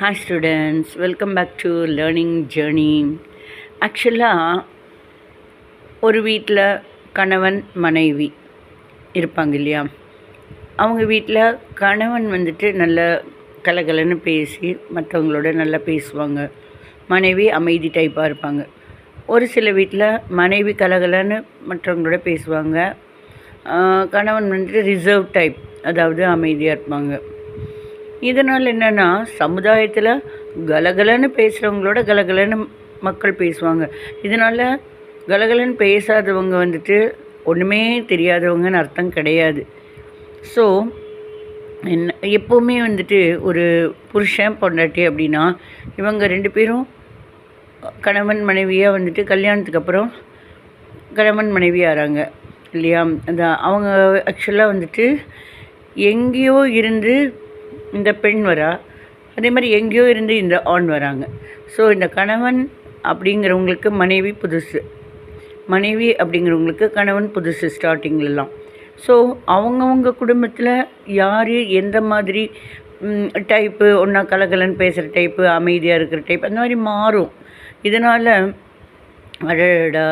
Hi students welcome back to learning journey ஆக்சுவலாக ஒரு வீட்டில் கணவன் மனைவி இருப்பாங்க இல்லையா? அவங்க வீட்டில் கணவன் வந்துட்டு நல்ல கலகலன்னு பேசி மற்றவங்களோட நல்லா பேசுவாங்க. மனைவி அமைதி டைப்பாக இருப்பாங்க. ஒரு சில வீட்டில் மனைவி கலகலன்னு மற்றவங்களோட பேசுவாங்க. கணவன் வந்துட்டு ரிசர்வ் டைப் அதாவது அமைதியாக இருப்பாங்க. இதனால் என்னென்னா சமுதாயத்தில் கலகலன்னு பேசுகிறவங்களோட கலகலன்னு மக்கள் பேசுவாங்க. இதனால் கலகலன்னு பேசாதவங்க வந்துட்டு ஒன்றுமே தெரியாதவங்கன்னு அர்த்தம் கிடையாது. ஸோ என்ன எப்போவுமே வந்துட்டு ஒரு புருஷன் பொண்டாட்டி அப்படின்னா இவங்க ரெண்டு பேரும் கணவன் மனைவியாக வந்துட்டு கல்யாணத்துக்கு அப்புறம் கணவன் மனைவி ஆகிறாங்க இல்லையா? அந்த அவங்க ஆக்சுவலாக வந்துட்டு எங்கேயோ இருந்து இந்த பெண் வரா. அதே மாதிரி எங்கேயோ இருந்து இந்த ஆண் வராங்க. ஸோ இந்த கணவன் அப்படிங்கிறவங்களுக்கு மனைவி புதுசு. மனைவி அப்படிங்கிறவங்களுக்கு கணவன் புதுசு ஸ்டார்டிங்லலாம். ஸோ அவங்கவுங்க குடும்பத்தில் யார் எந்த மாதிரி டைப்பு ஒன்றா கலகலன்னு பேசுகிற டைப்பு அமைதியாக இருக்கிற டைப் அந்த மாதிரி மாறும். இதனால் அடடா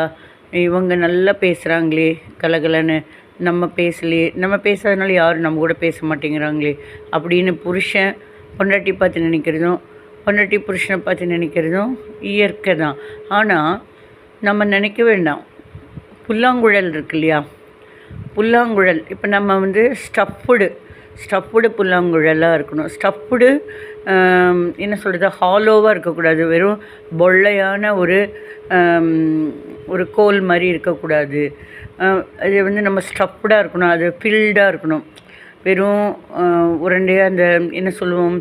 இவங்க நல்லா பேசுகிறாங்களே கலகலன்னு நம்ம பேசலையே நம்ம பேசாதனால யாரும் நம்ம கூட பேச மாட்டேங்கிறாங்களே. அப்படின்னு புருஷன் பொண்டாட்டி பார்த்து நினைக்கிறதும் பொண்டாட்டி புருஷனை பார்த்து நினைக்கிறதும் இயற்கை தான். ஆனால் நம்ம நினைக்க வேண்டாம். புல்லாங்குழல் இருக்கு இல்லையா? புல்லாங்குழல். இப்போ நம்ம வந்து ஸ்டஃப்புடு ஸ்டஃப்புடு புல்லாங்குழலாக இருக்கணும். ஸ்டஃப்புடு என்ன சொல்கிறது ஹாலோவாக இருக்கக்கூடாது. வெறும் பொள்ளையான ஒரு ஒரு கோல் மாதிரி இருக்கக்கூடாது. அது வந்து நம்ம ஸ்டஃப்டாக இருக்கணும். அது ஃபில்டாக இருக்கணும். வெறும் உரண்டையாக அந்த என்ன சொல்லுவோம்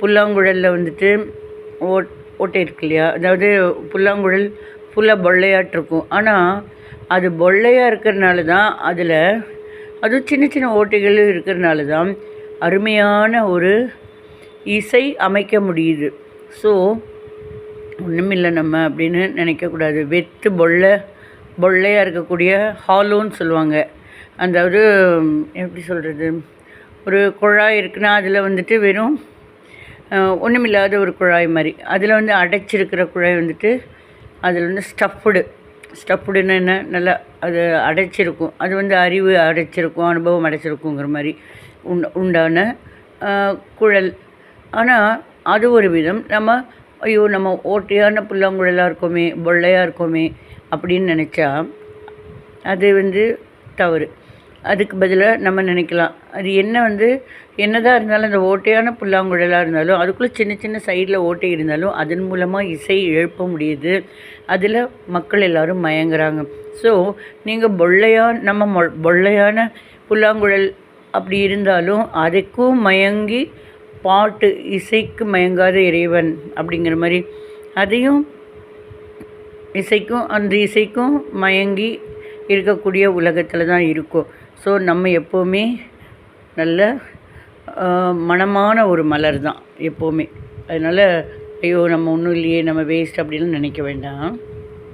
புல்லாங்குழலில் வந்துட்டு ஓட் ஓட்டை இருக்கு இல்லையா? அதாவது புல்லாங்குழல் ஃபுல்லாக பொள்ளையாட்டிருக்கும் ஆனால் அது பொள்ளையாக இருக்கிறனால தான் அதில் அதுவும் சின்ன சின்ன ஓட்டைகள் இருக்கிறனால தான் அருமையான ஒரு இசை அமைக்க முடியுது. ஸோ ஒன்றுமில்லை நம்ம அப்படின்னு நினைக்கக்கூடாது. வெத்து பொல்லை பொல்லையாக இருக்கக்கூடிய ஹாலோன்னு சொல்லுவாங்க. அதாவது எப்படி சொல்கிறது ஒரு குழாய் இருக்குன்னா அதில் வந்துட்டு வெறும் ஒன்றுமில்லாத ஒரு குழாய் மாதிரி. அதில் வந்து அடைச்சிருக்கிற குழாய் வந்துட்டு அதில் வந்து ஸ்டஃப்டு ஸ்டஃப்டுன்னு என்ன? நல்லா அது அடைச்சிருக்கும். அது வந்து அறிவு அடைச்சிருக்கும் அனுபவம் அடைச்சிருக்குங்கிற மாதிரி உண் உண்டான குழல். ஆனால் அது ஒரு விதம். நம்ம ஐயோ நம்ம ஓட்டையான புல்லாங்குழலாக இருக்கோமே பொள்ளையாக இருக்கோமே அப்படின்னு நினச்சா அது வந்து தவறு. அதுக்கு பதிலாக நம்ம நினைக்கலாம். அது என்ன வந்து என்னதான் இருந்தாலும் அந்த ஓட்டையான புல்லாங்குழலாக இருந்தாலும் அதுக்குள்ளே சின்ன சின்ன சைடில் ஓட்டை இருந்தாலும் அதன் மூலமாக இசை எழுப்ப முடியுது. அதில் மக்கள் எல்லாரும் மயங்குறாங்க. ஸோ நீங்கள் பொள்ளையான நம்ம மொ- பொள்ளையான புல்லாங்குழல் அப்படி இருந்தாலும் அதுக்கும் மயங்கி பாட்டு இசைக்கு மயங்காத இறைவன் அப்படிங்கிற மாதிரி அதையும் இசைக்கும் அந்த இசைக்கும் மயங்கி இருக்கக்கூடிய உலகத்தில் தான் இருக்கும். ஸோ நம்ம எப்போவுமே நல்ல மனமான மணமான ஒரு மலர் தான் எப்போவுமே. அதனால் ஐயோ நம்ம ஒன்றும் இல்லையே நம்ம வேஸ்ட் அப்படின்னு நினைக்க வேண்டாம்.